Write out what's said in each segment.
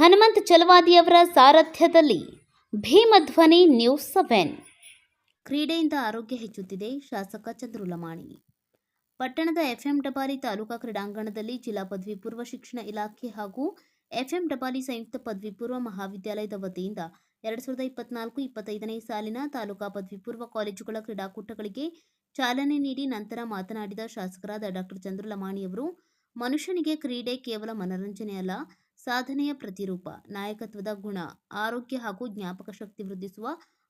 ಹನುಮಂತ್ ಚಲವಾದಿಯವರ ಸಾರಥ್ಯದಲ್ಲಿ ಭೀಮಧ್ವನಿ news seven. ಕ್ರೀಡೆಯಿಂದ ಆರೋಗ್ಯ ಹೆಚ್ಚುತ್ತಿದೆ, ಶಾಸಕ ಚಂದ್ರುಲಮಾಣಿ. ಪಟ್ಟಣದ ಎಫ್ಎಂ ಡಬಾಲಿ ತಾಲೂಕಾ ಕ್ರೀಡಾಂಗಣದಲ್ಲಿ ಜಿಲ್ಲಾ ಪದವಿ ಪೂರ್ವ ಶಿಕ್ಷಣ ಇಲಾಖೆ ಹಾಗೂ ಎಫ್ಎಂ ಡಬಾಲಿ ಸಂಯುಕ್ತ ಪದವಿ ಪೂರ್ವ ಮಹಾವಿದ್ಯಾಲಯದ ವತಿಯಿಂದ ಎರಡು ಸಾವಿರದ ಇಪ್ಪತ್ನಾಲ್ಕು ಇಪ್ಪತ್ತೈದನೇ ಸಾಲಿನ ತಾಲೂಕಾ ಪದವಿ ಪೂರ್ವ ಕಾಲೇಜುಗಳ ಕ್ರೀಡಾಕೂಟಗಳಿಗೆ ಚಾಲನೆ ನೀಡಿ ನಂತರ ಮಾತನಾಡಿದ ಶಾಸಕರಾದ ಡಾಕ್ಟರ್ ಚಂದ್ರುಲಮಾಣಿ ಲಮಾಣಿಯವರು ಮನುಷ್ಯನಿಗೆ ಕ್ರೀಡೆ ಕೇವಲ ಮನರಂಜನೆಯಲ್ಲ ಸಾಧನೆಯ ಪ್ರತಿರೂಪ, ನಾಯಕತ್ವದ ಗುಣ, ಆರೋಗ್ಯ ಹಾಗೂ ಜ್ಞಾಪಕ ಶಕ್ತಿ ವೃದ್ಧಿಸುವ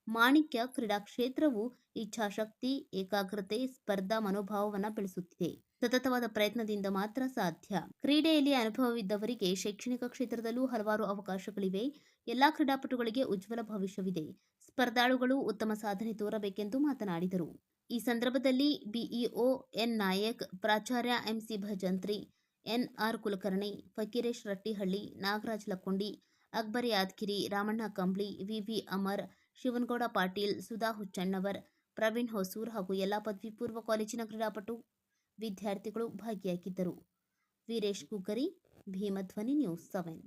ಮಾಣಿಕ್ಯ ಕ್ರೀಡಾ ಕ್ಷೇತ್ರವು ಇಚ್ಛಾಶಕ್ತಿ, ಏಕಾಗ್ರತೆ, ಸ್ಪರ್ಧಾ ಮನೋಭಾವವನ್ನು ಬೆಳೆಸುತ್ತಿದೆ. ಸತತವಾದ ಪ್ರಯತ್ನದಿಂದ ಮಾತ್ರ ಸಾಧ್ಯ. ಕ್ರೀಡೆಯಲ್ಲಿ ಅನುಭವವಿದ್ದವರಿಗೆ ಶೈಕ್ಷಣಿಕ ಕ್ಷೇತ್ರದಲ್ಲೂ ಹಲವಾರು ಅವಕಾಶಗಳಿವೆ. ಎಲ್ಲಾ ಕ್ರೀಡಾಪಟುಗಳಿಗೆ ಉಜ್ವಲ ಭವಿಷ್ಯವಿದೆ. ಸ್ಪರ್ಧಾಳುಗಳು ಉತ್ತಮ ಸಾಧನೆ ತೋರಬೇಕೆಂದು ಮಾತನಾಡಿದರು. ಈ ಸಂದರ್ಭದಲ್ಲಿ ಬಿಇಒ ಎನ್ ನಾಯಕ್, ಪ್ರಾಚಾರ್ಯ MC Bhajantri NR Kulkarni, Fakiresh Rattihalli, Nagaraj Lakkondi, Akbar Yadagiri, Ramanna Kambli VV Amar, Shivanagouda Patil, Sudha Huchchannavar, Praveen Hosur ಹಾಗೂ ಎಲ್ಲ ಪದವಿ ಪೂರ್ವ ಕಾಲೇಜಿನ ಕ್ರೀಡಾಪಟು ವಿದ್ಯಾರ್ಥಿಗಳು ಭಾಗಿಯಾಗಿದ್ದರು. Veeresh Kukari Bheemadhwani news seven.